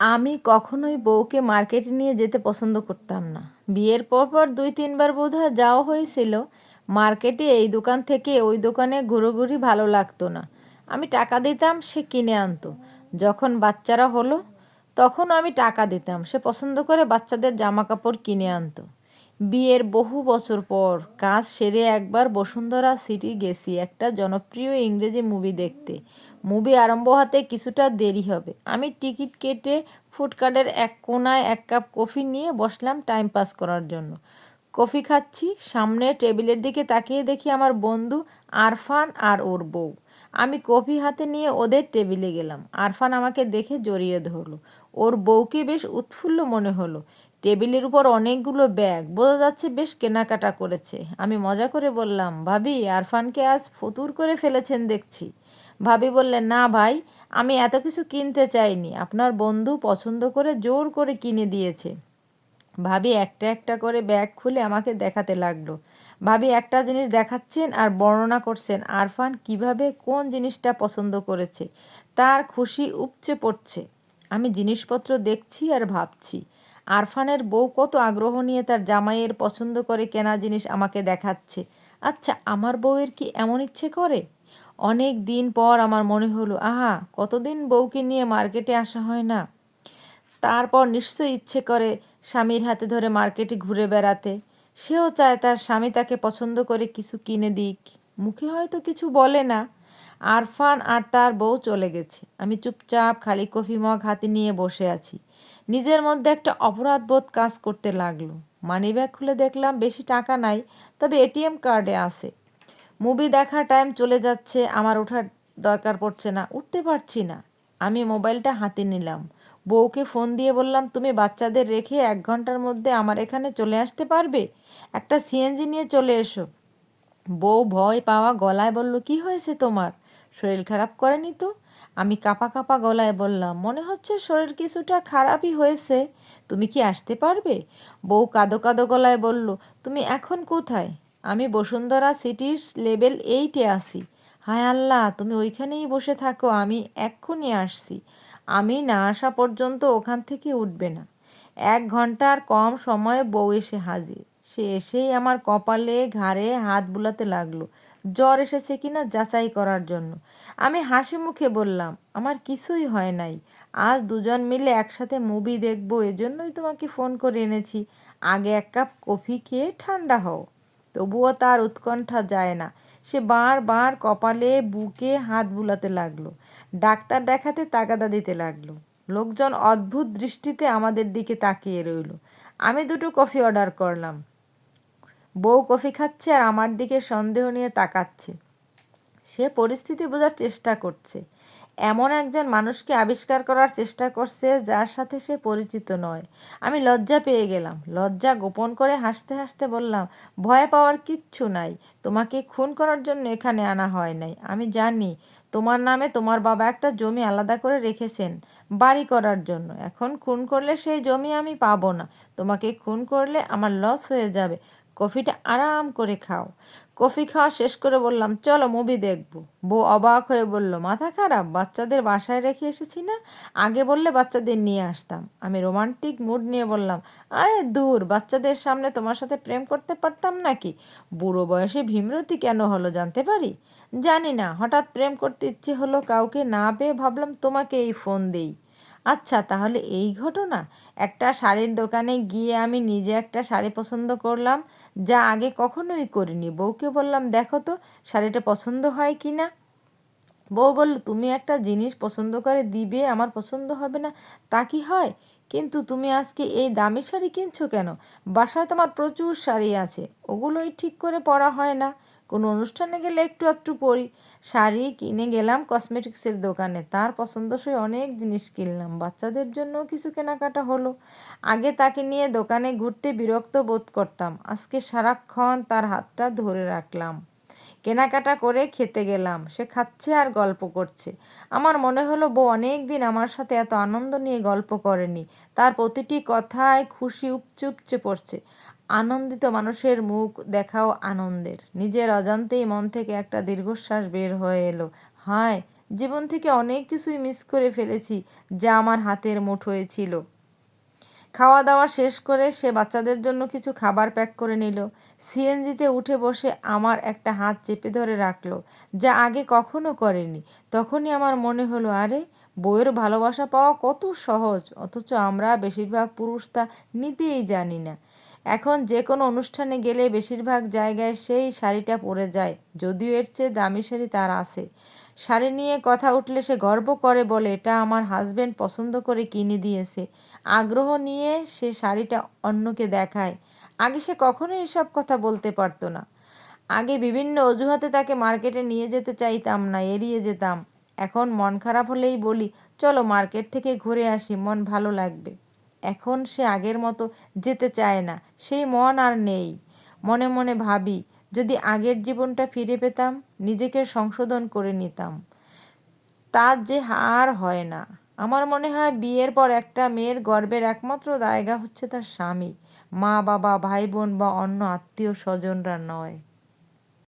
আমি কখনোই বউকে মার্কেটে নিয়ে যেতে পছন্দ করতাম না। বিয়ের পর পর দুই, তিনবার বোধহয় যাওয়া হয়েছিল। মার্কেটে এই দোকান থেকে ওই দোকানে ঘুরোঘুরি ভালো লাগতো না। আমি টাকা দিতাম, সে কিনে আনতো। যখন বাচ্চারা হলো, তখন আমি টাকা দিতাম। সে পছন্দ করে বাচ্চাদের জামা কাপড় কিনে আনতো। বিয়ের বহু বছর পর কাজ সেরে একবার বসুন্ধরা সিটি গেছি, একটা জনপ্রিয় ইংরেজি মুভি দেখতে। মুভি আরম্ভ হতে কিছুটা দেরি হবে। আমি টিকিট কেটে ফুডকার্টের এক কোনায় এক কাপ কফি নিয়ে বসলাম টাইম পাস করার জন্য। কফি খাচ্ছি সামনে টেবিলের দিকে তাকিয়ে দেখি আমার বন্ধু আরফান আর ওর বউ। আমি কফি হাতে নিয়ে ওদের টেবিলে গেলাম। আরফান আমাকে দেখে জড়িয়ে ধরলো। ওর বউকে বেশ উৎফুল্ল মনে হলো। টেবিলের উপর অনেকগুলো ব্যাগ। বোঝা যাচ্ছে বেশ কেনাকাটা করেছে। আমি মজা করে বললাম, ভাবি, আরফানকে আজ ফতুর করে ফেলেছেন দেখছি। ভাবি বললেন, না ভাই, আমি এত কিছু কিনতে চাইনি। আপনার বন্ধু পছন্দ করে জোর করে কিনে দিয়েছে। ভাবি একটা একটা করে ব্যাগ খুলে আমাকে দেখাতে লাগল। ভাবি একটা জিনিস দেখাচ্ছেন আর বর্ণনা করছেন, আরফান কীভাবে কোন জিনিসটা পছন্দ করেছে? তার খুশি উপচে পড়ছে। আমি জিনিসপত্র দেখছি আর ভাবছি। আরফানের বউ কত আগ্রহ নিয়ে তার জামাইয়ের পছন্দ করে কেনা জিনিস আমাকে দেখাচ্ছে। আচ্ছা আমার বউয়ের কি এমন ইচ্ছে করে? অনেক দিন পর আমার মনে হলো, আহা, কতদিন বউকে নিয়ে মার্কেটে আসা হয় না। তারপর নিশ্চয়ই ইচ্ছে করে স্বামীর হাতে ধরে মার্কেটে ঘুরে বেড়াতে। সেও চায় তার স্বামী তাকে পছন্দ করে কিছু কিনে দিক। মুখে হয়তো কিছু বলে না। আরফান আর তার বউ চলে গেছে। আমি চুপচাপ খালি কফি মগ হাতে নিয়ে বসে আছি। নিজের মধ্যে একটা অপরাধ বোধ কাজ করতে লাগল। মানিব্যাগ খুলে দেখলাম বেশি টাকা নাই, তবে এটিএম কার্ডে আছে। মুভি দেখার টাইম চলে যাচ্ছে, আমার ওঠার দরকার পড়ছে না, উঠতে পারছি না। আমি মোবাইলটা হাতে নিলাম। বউকে ফোন দিয়ে বললাম, তুমি বাচ্চাদের রেখে এক ঘণ্টার মধ্যে আমার এখানে চলে আসতে পারবে? একটা সিএনজি নিয়ে চলে এসো। বউ ভয় পাওয়া গলায় বলল, কি হয়েছে তোমার? শরীর খারাপ করেনি তো? আমি কাপা কাপা গলায় বললাম, মনে হচ্ছে শরীর কিছুটা খারাপই হয়েছে। তুমি কি আসতে পারবে? বউ কাদো কাদো গলায় বলল, তুমি এখন কোথায়? আমি বসুন্ধরা সিটির লেভেল এইটে আসি হায় আল্লাহ, তুমি ওইখানেই বসে থাকো, আমি এক্ষুনি আসছি। আমি না আসা পর্যন্ত ওখান থেকে উঠবে না। এক ঘণ্টার কম সময়ে বউ এসে হাজির। সে এসেই আমার কপালে, ঘাড়ে হাত বুলাতে লাগল। জ্বর এসেছে কিনা যাচাই করার জন্য। আমি হাসি মুখে বললাম, আমার কিছুই হয় নাই। আজ দুজন মিলে একসাথে মুভি দেখব, এজন্যই তোমাকে ফোন করে এনেছি। আগে এক কাপ কফি খেয়ে ঠান্ডা হও। তবুও তার উৎকণ্ঠা যায় না। সে বারবার কপালে, বুকে হাত বুলাতে লাগল। ডাক্তার দেখাতে তাগাদা দিতে লাগল। লোকজন অদ্ভুত দৃষ্টিতে আমাদের দিকে তাকিয়ে রইল। আমি দুটো কফি অর্ডার করলাম। বউ কফি খাচ্ছে আর আমার দিকে সন্দেহ নিয়ে তাকাচ্ছে। সে পরিস্থিতি বোঝার চেষ্টা করছে। এমন একজন মানুষকে আবিষ্কার করার চেষ্টা করছে যার সাথে সে পরিচিত নয়। আমি লজ্জা পেয়ে গেলাম। লজ্জা গোপন করে হাসতে হাসতে বললাম, ভয় পাওয়ার কিচ্ছু নাই। তোমাকে খুন করার জন্য এখানে আনা হয় নাই। আমি জানি তোমার নামে তোমার বাবা একটা জমি আলাদা করে রেখেছেন বাড়ি করার জন্য। এখন খুন করলে সেই জমি আমি পাবো না। তোমাকে খুন করলে আমার লস হয়ে যাবে। কফিটা আরাম করে খাও। কফি খাওয়া শেষ করে বললাম, চলো মুভি দেখব। বউ অবাক হয়ে বলল, মাথা খারাপ? বাচ্চাদের বাসায় রেখে এসেছি না? আগে বললে বাচ্চাদের নিয়ে আসতাম। আমি রোমান্টিক মুড নিয়ে বললাম, আরে দূর, বাচ্চাদের সামনে তোমার সাথে প্রেম করতে পারতাম নাকি? বুড়ো বয়সে ভীমরতি কেন হলো জানতে পারি? জানি না, হঠাৎ প্রেম করতে ইচ্ছে হলো কাউকে না পেয়ে ভাবলাম তোমাকে এই ফোন দেই। আচ্ছা তাহলে এই ঘটনা? একটা শাড়ির দোকানে গিয়ে আমি নিজে একটা শাড়ি পছন্দ করলাম, যা আগে কখনোই করিনি। বউকে বললাম, দেখো তো, শাড়িটা পছন্দ হয় কি না? বউ বলল, তুমি একটা জিনিস পছন্দ করে দিবে, আমার পছন্দ হবে না, তা কি হয়? কিন্তু তুমি আজকে এই দামি শাড়ি কিনছো কেন? বাসায় তোমার প্রচুর শাড়ি আছে, ওগুলোই ঠিক করে পরা হয় না। কোনো অনুষ্ঠানে গেলে একটু একটু পরি। শাড়ি কিনে গেলাম কসমেটিক্সের দোকানে। তার পছন্দসই অনেক জিনিস কিনলাম। বাচ্চাদের জন্য কিছু কেনাকাটা হলো। আগে তাকে নিয়ে দোকানে ঘুরতে বিরক্ত বোধ করতাম। আজকে সারাক্ষণ তার হাতটা ধরে রাখলাম। কেনাকাটা করে খেতে গেলাম। সে খাচ্ছে আর গল্প করছে। আমার মনে হলো, বউ অনেক দিন আমার সাথে এত আনন্দ নিয়ে গল্প করেনি। তার প্রতিটি কথায় খুশি উপচে উপচে পড়ছে। আনন্দিত মানুষের মুখ দেখাও আনন্দের। নিজের অজান্তেই মন থেকে একটা দীর্ঘশ্বাস বের হয়ে এলো। হায়, জীবন থেকে অনেক কিছুই মিস করে ফেলেছি যা আমার হাতের মুঠোয় ছিল। খাওয়া দাওয়া শেষ করে সে বাচ্চাদের জন্য কিছু খাবার প্যাক করে নিল। সিএনজিতে উঠে বসে আমার একটা হাত চেপে ধরে রাখল, যা আগে কখনো করেনি। তখনই আমার মনে হলো, আরে, বইয়ের ভালোবাসা পাওয়া কত সহজ, অথচ আমরা বেশিরভাগ পুরুষ তা নিতেই জানি না। এখন যে কোনো অনুষ্ঠানে গেলে বেশিরভাগ জায়গায় সেই শাড়িটা পরে যায়, যদিও এর চেয়ে দামি শাড়ি তার আছে। শাড়ি নিয়ে কথা উঠলে সে গর্ব করে বলে, এটা আমার হাজব্যান্ড পছন্দ করে কিনে দিয়েছে। আগ্রহ নিয়ে সে শাড়িটা অন্যকে দেখায়। আগে সে কখনোই এসব কথা বলতে পারতো না। আগে বিভিন্ন অজুহাতে তাকে মার্কেটে নিয়ে যেতে চাইতাম না, এড়িয়ে যেতাম। এখন মন খারাপ হলেই বলি, চলো মার্কেট থেকে ঘুরে আসি, মন ভালো লাগবে। এখন সে আগের মতো যেতে চায় না, সেই মন আর নেই। মনে মনে ভাবি, যদি আগের জীবনটা ফিরে পেতাম, নিজেকে সংশোধন করে নিতাম। তার যে আর হয় না। আমার মনে হয় বিয়ের পর একটা মেয়ের গর্বের একমাত্র জায়গা হচ্ছে তার স্বামী। মা, বাবা, ভাই, বোন বা অন্য আত্মীয় স্বজনরা নয়।